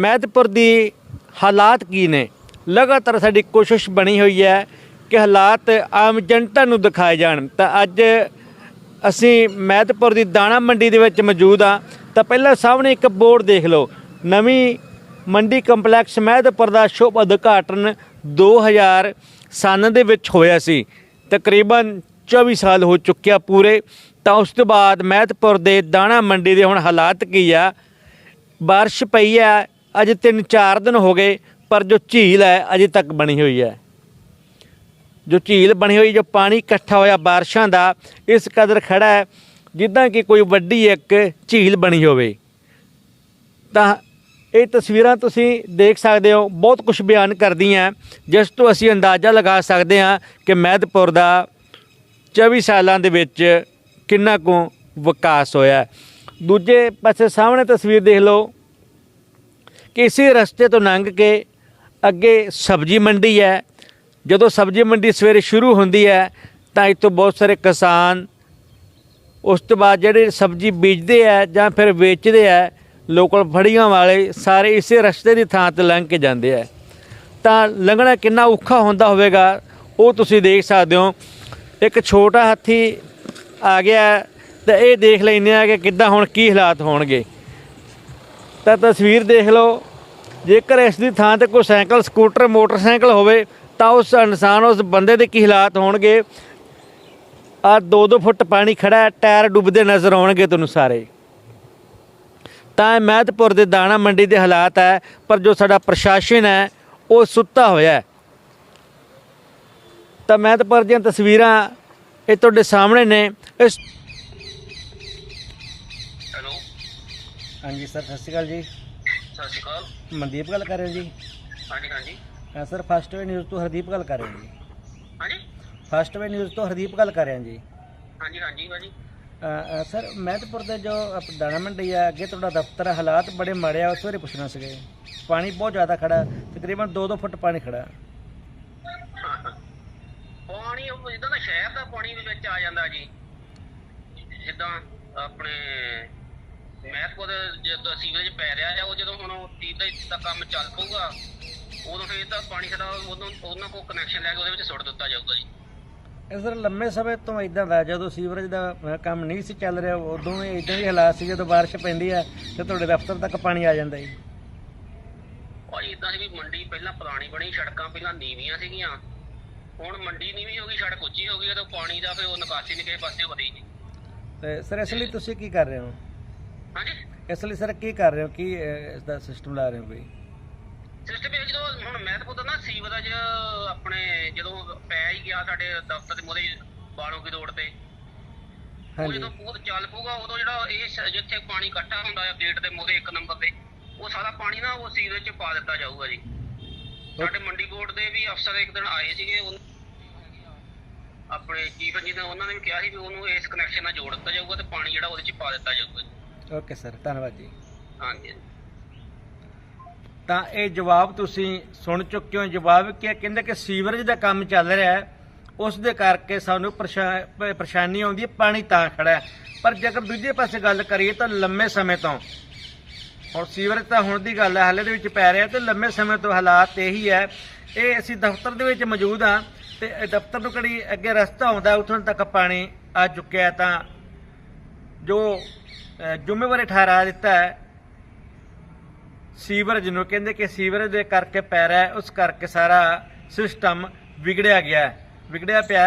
ਮਹਿਤਪੁਰ ਦੀ ਹਾਲਾਤ ਕੀ ਨੇ? ਲਗਾਤਾਰ ਸਾਡੀ ਕੋਸ਼ਿਸ਼ ਬਣੀ ਹੋਈ ਹੈ ਕਿ ਹਾਲਾਤ ਆਮ ਜਨਤਾ ਨੂੰ ਦਿਖਾਏ ਜਾਣ। ਤਾਂ ਅੱਜ ਅਸੀਂ ਮਹਿਤਪੁਰ ਦੀ ਦਾਣਾ ਮੰਡੀ ਦੇ ਵਿੱਚ ਮੌਜੂਦ ਆ ਤਾਂ ਪਹਿਲਾਂ ਸਾਹਮਣੇ ਇੱਕ ਬੋਰਡ ਦੇਖ ਲਓ। ਨਵੀਂ ਮੰਡੀ ਕੰਪਲੈਕਸ ਮਹਿਤਪੁਰ ਦਾ ਸ਼ੁਭ ਉਦਘਾਟਨ 2000 ਸਨ ਦੇ ਵਿੱਚ ਹੋਇਆ ਸੀ। ਤਕਰੀਬਨ 24 ਸਾਲ ਹੋ ਚੁੱਕਿਆ ਪੂਰੇ। ਤਾਂ ਉਸ ਤੋਂ ਬਾਅਦ ਮਹਿਤਪੁਰ ਦੇ ਦਾਣਾ ਮੰਡੀ ਦੇ ਹੁਣ ਹਾਲਾਤ ਕੀ ਆ? ਬਾਰਿਸ਼ ਪਈ ਹੈ ਅੱਜ 3-4 ਦਿਨ ਹੋ ਗਏ, ਪਰ ਜੋ ਝੀਲ ਹੈ, ਅਜੇ ਤੱਕ ਬਣੀ ਹੋਈ ਹੈ। ਜੋ ਝੀਲ ਬਣੀ ਹੋਈ, ਜੋ ਪਾਣੀ ਇਕੱਠਾ ਹੋਇਆ ਬਾਰਿਸ਼ਾਂ ਦਾ, ਇਸ ਕਦਰ ਖੜਾ ਹੈ, ਜਿੱਦਾਂ ਕਿ ਕੋਈ ਵੱਡੀ ਇੱਕ ਝੀਲ ਬਣੀ ਹੋਵੇ। ਤਾਂ ਇਹ ਤਸਵੀਰਾਂ ਤੁਸੀਂ ਦੇਖ ਸਕਦੇ ਹੋ, ਬਹੁਤ ਕੁਝ ਬਿਆਨ ਕਰਦੀਆਂ, ਜਿਸ ਤੋਂ ਅਸੀਂ ਅੰਦਾਜ਼ਾ ਲਗਾ ਸਕਦੇ ਹਾਂ ਕਿ ਮਹਿਦਪੁਰ ਦਾ 24 ਸਾਲਾਂ ਦੇ ਵਿੱਚ ਕਿੰਨਾ ਕੁ ਵਿਕਾਸ ਹੋਇਆ। ਦੂਜੇ ਪਾਸੇ ਸਾਹਮਣੇ ਤਸਵੀਰ ਦੇਖ ਲਓ ਇਸੇ ਰਸਤੇ ਤੋਂ ਲੰਘ ਕੇ ਅੱਗੇ ਸਬਜ਼ੀ ਮੰਡੀ ਹੈ। ਜਦੋਂ ਸਬਜ਼ੀ ਮੰਡੀ ਸਵੇਰੇ ਸ਼ੁਰੂ ਹੁੰਦੀ ਹੈ, ਤਾਂ ਇੱਥੋਂ ਬਹੁਤ ਸਾਰੇ ਕਿਸਾਨ ਉਸ ਤੋਂ ਬਾਅਦ ਜਿਹੜੇ ਸਬਜ਼ੀ ਬੀਜਦੇ ਆ ਜਾਂ ਫਿਰ ਵੇਚਦੇ ਆ ਲੋਕਲ ਫੜੀਆਂ ਵਾਲੇ ਸਾਰੇ ਇਸੇ ਰਸਤੇ ਦੀ ਥਾਂ ਤੇ ਲੰਘ ਕੇ ਜਾਂਦੇ ਆ ਤਾਂ ਲੰਘਣਾ ਕਿੰਨਾ ਔਖਾ ਹੁੰਦਾ ਹੋਵੇਗਾ, ਉਹ ਤੁਸੀਂ ਦੇਖ ਸਕਦੇ ਹੋ। ਇੱਕ ਛੋਟਾ ਹਾਥੀ ਆ ਗਿਆ ਤਾਂ ਇਹ ਦੇਖ ਲੈਂਦੇ ਆ ਕਿ ਕਿੱਦਾਂ ਹੁਣ ਕੀ ਹਾਲਾਤ ਹੋਣਗੇ। ਤਾਂ ਤਸਵੀਰ ਦੇਖ ਲਓ। ਜੇਕਰ ਇਸ ਦੀ ਥਾਂ ਤੇ ਕੋਈ ਸਾਈਕਲ, ਸਕੂਟਰ, ਮੋਟਰਸਾਈਕਲ ਹੋਵੇ, ਤਾਂ ਉਸ ਇਨਸਾਨ, ਉਸ ਬੰਦੇ ਦੇ ਕੀ ਹਾਲਾਤ ਹੋਣਗੇ? ਆ 2-2 ਫੁੱਟ ਪਾਣੀ ਖੜਾ ਟਾਇਰ ਡੁੱਬਦੇ ਨਜ਼ਰ ਆਉਣਗੇ ਤੁਹਾਨੂੰ ਸਾਰੇ। ਤਾਂ ਇਹ ਮਹਿਤਪੁਰ ਦੇ ਦਾਣਾ ਮੰਡੀ ਦੇ ਹਾਲਾਤ ਹੈ, ਪਰ ਜੋ ਸਾਡਾ ਪ੍ਰਸ਼ਾਸਨ ਹੈ, ਉਹ ਸੁੱਤਾ ਹੋਇਆ ਹੈ। ਤਾਂ ਮਹਿਤਪੁਰ ਦੀਆਂ ਤਸਵੀਰਾਂ ਇਹ ਤੁਹਾਡੇ ਸਾਹਮਣੇ ਨੇ। ਇਸ ਹੈਲੋ। ਹਾਂਜੀ, ਸਰ, ਸਤਿ ਸ਼੍ਰੀ ਅਕਾਲ ਜੀ। ਸਤਿ ਸ਼੍ਰੀ ਅਕਾਲ। ਮਨਦੀਪ ਗੱਲ ਕਰ ਰਹੇ ਹੋ ਜੀ? ਹਾਂਜੀ ਹਾਂਜੀ। ਸਰ ਫਸਟ ਵੇ ਨਿਊਜ਼ ਤੋਂ ਹਰਦੀਪ ਗੱਲ ਕਰ ਰਹੇ ਹਾਂ ਜੀ। ਹਾਂਜੀ? ਫਸਟ ਵੇ ਨਿਊਜ਼ ਤੋਂ ਹਰਦੀਪ ਗੱਲ ਕਰ ਰਹੇ ਹਾਂ ਜੀ। ਹਾਂਜੀ ਹਾਂਜੀ ਭਾਜੀ। ਅ, ਅ, ਸਰ ਮਹਿਤਪੁਰ ਦੇ ਜੋ ਅਪ- ਦਾਣਾ ਮੰਡੀ ਆ ਅੱਗੇ ਤੁਹਾਡਾ ਦਫ਼ਤਰ ਆ, ਹਾਲਾਤ ਬੜੇ ਮਾੜੇ ਆ ਉਸ ਬਾਰੇ ਪੁੱਛਣਾ ਸੀਗੇ। ਪਾਣੀ ਬਹੁਤ ਜ਼ਿਆਦਾ ਖੜਾ ਤਕਰੀਬਨ 2-2 ਫੁੱਟ ਪਾਣੀ ਖੜਾ। ਪਾਣੀ ਉਹ ਜਿੱਦਾਂ ਦਾ ਸ਼ਹਿਰ ਦਾ ਪਾਣੀ ਦੇ ਵਿੱਚ ਆ ਜਾਂਦਾ ਜੀ। ਜਿੱਦਾਂ ਆਪਣੇ ਮਹਿਤਪੁਰ ਜਦੋਂ ਸੀਵਰੇਜ ਪੈ ਰਿਹਾ ਆ ਉਹ ਜਦੋਂ ਹੁਣ ਉਹ ਤੀਜਾ ਦਾ ਕੰਮ ਚੱਲ ਪਊਗਾ ਉਦੋਂ ਫਿਰ ਤਾਂ ਪਾਣੀ ਸਾਡਾ ਉਦੋਂ ਉਹਨਾਂ ਕੋਲ ਕਨੈਕਸ਼ਨ ਲੈ ਕੇ ਉਹਦੇ ਵਿੱਚ ਸੁੱਟ ਦਿੱਤਾ ਜਾਊਗਾ ਜੀ। ਇਹ ਸਰ ਲੰਮੇ ਸਮੇਂ ਤੋਂ ਇਦਾਂ ਦਾ ਜਦੋਂ ਸੀਵਰੇਜ ਦਾ ਕੰਮ ਨਹੀਂ ਸੀ ਚੱਲ ਰਿਹਾ ਉਦੋਂ ਵੀ ਇਦਾਂ ਦੇ ਹਾਲਾਤ ਸੀ ਜਦੋਂ ਬਾਰਿਸ਼ ਪੈਂਦੀ ਆ ਤੇ ਤੁਹਾਡੇ ਦਫ਼ਤਰ ਤੱਕ ਪਾਣੀ ਆ ਜਾਂਦਾ ਜੀ। ਭਾਜੀ ਇਦਾਂ ਸੀ ਵੀ ਮੰਡੀ ਪਹਿਲਾਂ ਪੁਰਾਣੀ ਬਣੀ ਸੜਕਾਂ ਪਹਿਲਾਂ ਨੀਵੀਆਂ ਸੀਗੀਆਂ। ਹੁਣ ਮੰਡੀ ਨੀਵੀਂ ਹੋ ਗਈ ਸੜਕ ਉੱਚੀ ਹੋ ਗਈ ਤੇ ਪਾਣੀ ਦਾ ਫਿਰ ਉਹ ਨਿਕਾਸੀ ਨਹੀਂ ਕਿਸੇ ਪਾਸੇ ਹੋ ਰਹੀ ਜੀ ਤੇ ਸਰ ਇਸ ਲਈ ਤੁਸੀਂ ਕੀ ਕਰ ਰਹੇ ਹੋ? ਹਾਂਜੀ? ਇਸ ਲਈ ਸਰ ਕੀ ਕਰ ਰਹੇ ਹੋ? ਕੀ ਇਸ ਦਾ ਸਿਸਟਮ ਲਾ ਰਹੇ ਹੋ ਕੋਈ ਸਿਸਟਮ ਇਹ ਜਦੋਂ ਹੁਣ ਮਹਿਤਪੁਰ ਨਾ ਸੀਵਰੇਜ ਆਪਣੇ ਜਦੋਂ ਪੈ ਹੀ ਗਿਆ ਸਾਡੇ ਦਫ਼ਤਰ ਦੇ ਮੋਰੇ ਬਾਣੋ ਕੀ ਰੋਡ ਤੇ ਉਹ ਹਾਂਜੀ। ਜਦੋਂ ਪੂਰ ਚੱਲ ਪਊਗਾ ਉਦੋਂ ਜਿਹੜਾ ਇਹ ਸ- ਜਿੱਥੇ ਪਾਣੀ ਇਕੱਠਾ ਹੁੰਦਾ ਹੈ ਗੇਟ ਦੇ ਮੋਰੇ ਇੱਕ ਨੰਬਰ ਤੇ ਉਹ ਸਾਰਾ ਪਾਣੀ ਨਾ ਉਹ ਸੀਵਰੇਜ ਚ ਪਾ ਦਿੱਤਾ ਜਾਊਗਾ ਜੀ। ਸਾਡੇ ਮੰਡੀ ਬੋਰਡ ਦੇ ਵੀ ਅਫਸਰ ਇੱਕ ਦਿਨ ਆਏ ਸੀਗੇ ਉਹ ਆਪਣੇ ਚੀਫ ਇੰਜੀਨੀਅਰ ਉਹਨਾਂ ਨੇ ਵੀ ਕਿਹਾ ਸੀ ਵੀ ਉਹਨੂੰ ਇਸ ਕਨੈਕਸ਼ਨ ਨਾਲ ਜੋੜ ਦਿੱਤਾ ਜਾਊਗਾ ਤੇ ਪਾਣੀ ਜਿਹੜਾ ਉਹਦੇ ਚ ਪਾ ਦਿੱਤਾ ਜਾਊਗਾ ਜੀ। ਓਕੇ ਸਰ ਧੰਨਵਾਦ ਜੀ। ਹਾਂਜੀ। ਤਾਂ ਇਹ ਜਵਾਬ ਤੁਸੀਂ ਸੁਣ ਚੁੱਕੇ ਹੋ। ਜਵਾਬ ਕੀ? ਕਹਿੰਦੇ ਕਿ ਸੀਵਰੇਜ ਦਾ ਕੰਮ ਚੱਲ ਰਿਹਾ ਹੈ। ਉਸ ਦੇ ਕਰਕੇ ਸਾਨੂੰ ਪਰੇਸ਼ਾਨੀ ਆਉਂਦੀ ਹੈ। ਪਾਣੀ ਤਾਂ ਖੜਾ ਹੈ। ਪਰ ਜੇਕਰ ਦੂਜੇ ਪਾਸੇ ਗੱਲ ਕਰੀਏ ਤਾਂ ਲੰਮੇ ਸਮੇਂ ਤੋਂ ਹੁਣ ਸੀਵਰੇਜ ਤਾਂ ਹੁਣ ਦੀ ਗੱਲ ਹੈ। ਹਾਲੇ ਦੇ ਵਿੱਚ ਪੈ ਰਿਹਾ ਤੇ ਲੰਮੇ ਸਮੇਂ ਤੋਂ ਹਾਲਾਤ ਇਹੀ ਹੈ। ਇਹ ਅਸੀਂ ਦਫ਼ਤਰ ਦੇ ਵਿੱਚ ਮੌਜੂਦ ਹਾਂ ਤੇ ਦਫ਼ਤਰ ਨੂੰ ਕਿਹੜੀ ਅੱਗੇ ਰਸਤਾ ਆਉਂਦਾ ਉੱਥੋਂ ਤੱਕ ਪਾਣੀ ਆ ਚੁੱਕਿਆ ਤਾਂ ਜੋ ਅ, ਜ਼ਿੰਮੇਵਾਰੀ ਠਹਿਰਾ ਦਿੱਤਾ ਹੈ ਸੀਵਰੇਜ ਨੂੰ ਕਹਿੰਦੇ ਕਿ ਸੀਵਰਜ ਦੇ ਕਰਕੇ ਪੈ ਰਿਹਾ ਉਸ ਕਰਕੇ ਸਾਰਾ ਸਿਸਟਮ ਵਿਗੜਿਆ ਗਿਆ ਵਿਗੜਿਆ ਪਿਆ